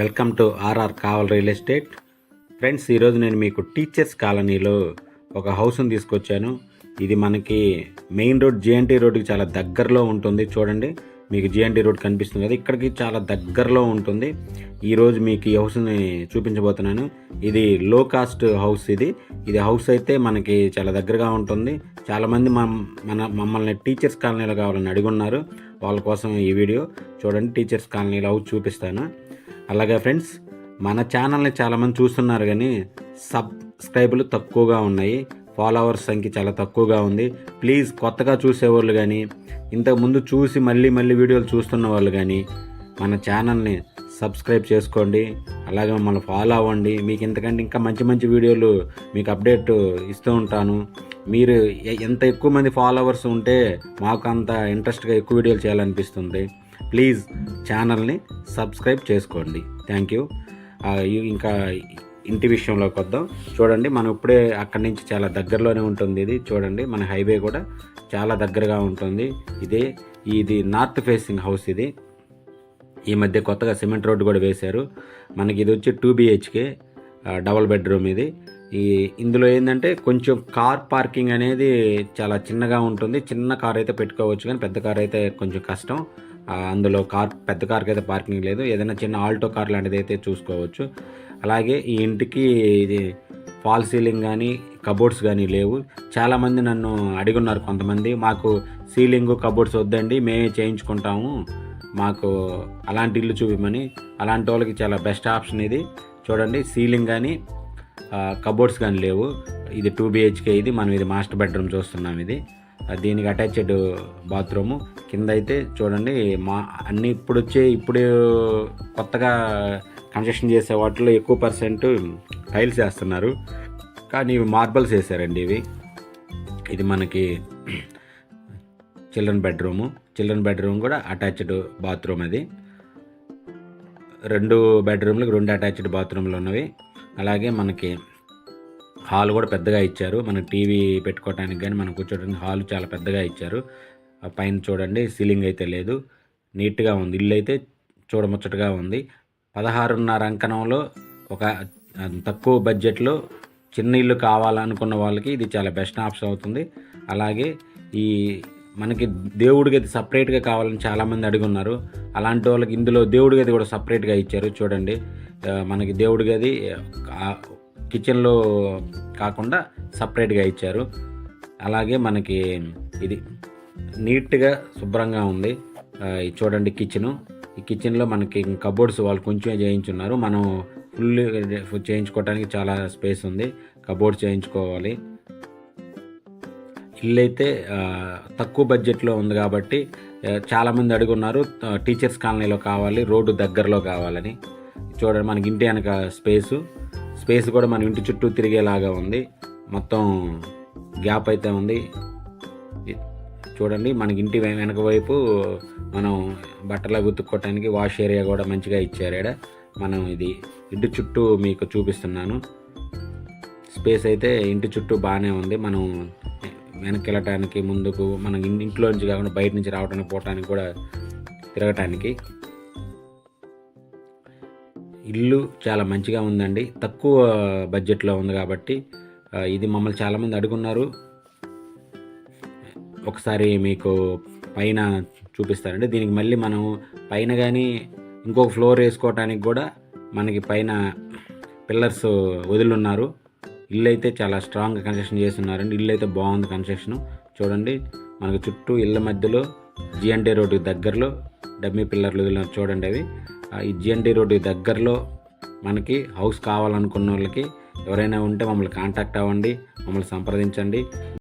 Welcome to RR Kaval real estate. Friends ఈరోజు నేను మీకు టీచర్స్ కాలనీలో ఒక హౌస్ని తీసుకొచ్చాను. ఇది మనకి మెయిన్ రోడ్ జేఎన్టీ రోడ్కి చాలా దగ్గరలో ఉంటుంది. చూడండి మీకు జేఎన్టీ రోడ్ కనిపిస్తుంది కదా ఇక్కడికి చాలా దగ్గరలో ఉంటుంది. ఈరోజు మీకు ఈ హౌస్ని చూపించబోతున్నాను. ఇది లో కాస్ట్ హౌస్ ఇది. ఇది హౌస్ అయితే మనకి చాలా దగ్గరగా ఉంటుంది. చాలామంది మన మన మమ్మల్ని టీచర్స్ కాలనీలో కావాలని అడుగున్నారు. వాళ్ళ కోసం ఈ వీడియో చూడండి టీచర్స్ కాలనీలో హౌస్ చూపిస్తాను. అలాగే ఫ్రెండ్స్ మన ఛానల్ని చాలామంది చూస్తున్నారు కానీ సబ్స్క్రైబులు తక్కువగా ఉన్నాయి ఫాలోవర్స్ సంఖ్య చాలా తక్కువగా ఉంది. ప్లీజ్ కొత్తగా చూసేవాళ్ళు కానీ ఇంతకుముందు చూసి మళ్ళీ మళ్ళీ వీడియోలు చూస్తున్న వాళ్ళు కానీ మన ఛానల్ని సబ్స్క్రైబ్ చేసుకోండి అలాగే మమ్మల్ని ఫాలో అవ్వండి. మీకు ఇంతకంటే ఇంకా మంచి మంచి వీడియోలు మీకు అప్డేట్ ఇస్తూ ఉంటాను. మీరు ఎంత ఎక్కువ మంది ఫాలోవర్స్ ఉంటే మాకు అంత ఇంట్రెస్ట్గా ఎక్కువ వీడియోలు చేయాలనిపిస్తుంది. ప్లీజ్ ఛానల్ని సబ్స్క్రైబ్ చేసుకోండి. థ్యాంక్ యూ ఇంకా ఇంటి విషయంలోకి వద్దాం. చూడండి మనం ఇప్పుడే అక్కడి నుంచి చాలా దగ్గరలోనే ఉంటుంది ఇది. చూడండి మన హైవే కూడా చాలా దగ్గరగా ఉంటుంది. ఇదే ఇది నార్త్ ఫేసింగ్ హౌస్ ఇది. ఈ మధ్య కొత్తగా సిమెంట్ రోడ్డు కూడా వేశారు. మనకి ఇది వచ్చి టూ బిహెచ్కే డబల్ బెడ్రూమ్ ఇది. ఈ ఇందులో ఏంటంటే కొంచెం కార్ పార్కింగ్ అనేది చాలా చిన్నగా ఉంటుంది. చిన్న కార్ అయితే పెట్టుకోవచ్చు కానీ పెద్ద కార్ అయితే కొంచెం కష్టం. అందులో కార్ పెద్ద కార్కి అయితే పార్కింగ్ లేదు. ఏదైనా చిన్న ఆల్టో కార్ లాంటిది అయితే చూసుకోవచ్చు. అలాగే ఈ ఇంటికి ఇది ఫాల్ సీలింగ్ కానీ కబోర్డ్స్ కానీ లేవు. చాలామంది నన్ను అడిగున్నారు కొంతమంది మాకు సీలింగ్ కబోర్డ్స్ వద్దండి మేమే చేయించుకుంటాము. మాకు అలాంటి ఇల్లు చూపిమని అలాంటి వాళ్ళకి చాలా బెస్ట్ ఆప్షన్ ఇది. చూడండి సీలింగ్ కానీ కబోర్డ్స్ కానీ లేవు. ఇది టూ బిహెచ్కే ఇది. మనం ఇది మాస్టర్ బెడ్రూమ్ చూస్తున్నాం ఇది. దీనికి అటాచ్డ్ బాత్రూము. కింద అయితే చూడండి మా అన్ని ఇప్పుడు వచ్చే ఇప్పుడు కొత్తగా కన్స్ట్రక్షన్ చేసే వాటిలో ఎక్కువ పర్సెంట్ టైల్స్ వేస్తున్నారు. కానీ ఇవి మార్బల్స్ వేసారండి ఇవి. ఇది మనకి చిల్డ్రన్ బెడ్రూము. చిల్డ్రన్ బెడ్రూమ్ కూడా అటాచ్డ్ బాత్రూమ్ అది. రెండు బెడ్రూమ్లకు రెండు అటాచ్డ్ బాత్రూమ్లు ఉన్నవి. అలాగే మనకి హాల్ కూడా పెద్దగా ఇచ్చారు. మన టీవీ పెట్టుకోవడానికి కానీ మనం కూర్చోడానికి హాల్ చాలా పెద్దగా ఇచ్చారు. పైన చూడండి సీలింగ్ అయితే లేదు. నీట్గా ఉంది. ఇల్లు అయితే చూడముచ్చటగా ఉంది. పదహారున్నర అంకణంలో ఒక తక్కువ బడ్జెట్లో చిన్న ఇల్లు కావాలనుకున్న వాళ్ళకి ఇది చాలా బెస్ట్ ఆప్షన్ అవుతుంది. అలాగే ఈ మనకి దేవుడి గది సపరేట్గా కావాలని చాలామంది అడుగున్నారు. అలాంటి వాళ్ళకి ఇందులో దేవుడి గది కూడా సపరేట్గా ఇచ్చారు. చూడండి మనకి దేవుడి గది కిచెన్లో కాకుండా సపరేట్గా ఇచ్చారు. అలాగే మనకి ఇది నీట్గా శుభ్రంగా ఉంది. చూడండి కిచెను. ఈ కిచెన్లో మనకి కబోర్డ్స్ వాళ్ళు కొంచెం చేయించున్నారు. మనం ఫుల్ చేయించుకోవడానికి చాలా స్పేస్ ఉంది. కబోర్డ్ చేయించుకోవాలి. ఇల్లు అయితే తక్కువ బడ్జెట్లో ఉంది కాబట్టి చాలామంది అడుగున్నారు టీచర్స్ కాలనీలో కావాలి రోడ్డు దగ్గరలో కావాలని. చూడండి మనకి ఇంటి వెనక స్పేసు. స్పేస్ కూడా మన ఇంటి చుట్టూ తిరిగేలాగా ఉంది. మొత్తం గ్యాప్ అయితే ఉంది. చూడండి మనకి ఇంటి వెనక వైపు మనం బట్టలు అవి ఉతుక్కోవటానికి వాష్ ఏరియా కూడా మంచిగా ఇచ్చారు ఈడ. మనం ఇది ఇంటి చుట్టూ మీకు చూపిస్తున్నాను. స్పేస్ అయితే ఇంటి చుట్టూ బాగానే ఉంది. మనం వెనక్కి వెళ్ళటానికి ముందుకు మనం ఇంట్లో నుంచి కాకుండా బయట నుంచి రావడానికి పోవటానికి కూడా తిరగటానికి. ఇల్లు చాలా మంచిగా ఉందండి. తక్కువ బడ్జెట్లో ఉంది కాబట్టి ఇది మమ్మల్ని చాలామంది అడుగున్నారు. ఒకసారి మీకు పైన చూపిస్తారండి. దీనికి మళ్ళీ మనం పైన కానీ ఇంకొక ఫ్లోర్ వేసుకోవటానికి కూడా మనకి పైన పిల్లర్స్ వదిలిన్నారు. ఇల్లు అయితే చాలా స్ట్రాంగ్ కన్స్ట్రక్షన్ చేస్తున్నారండి. ఇల్లు అయితే బాగుంది కన్స్ట్రక్షన్. చూడండి మనకు చుట్టూ ఇళ్ళ మధ్యలో జిఎన్టీ రోడ్డు దగ్గరలో డమ్మీ పిల్లర్లు వదిలినారు చూడండి అవి. ఆ, ఈ జిఎన్టీ రోడ్డు దగ్గరలో మనకి హౌస్ కావాలనుకున్న వాళ్ళకి ఎవరైనా ఉంటే మమ్మల్ని కాంటాక్ట్ అవ్వండి మమ్మల్ని సంప్రదించండి.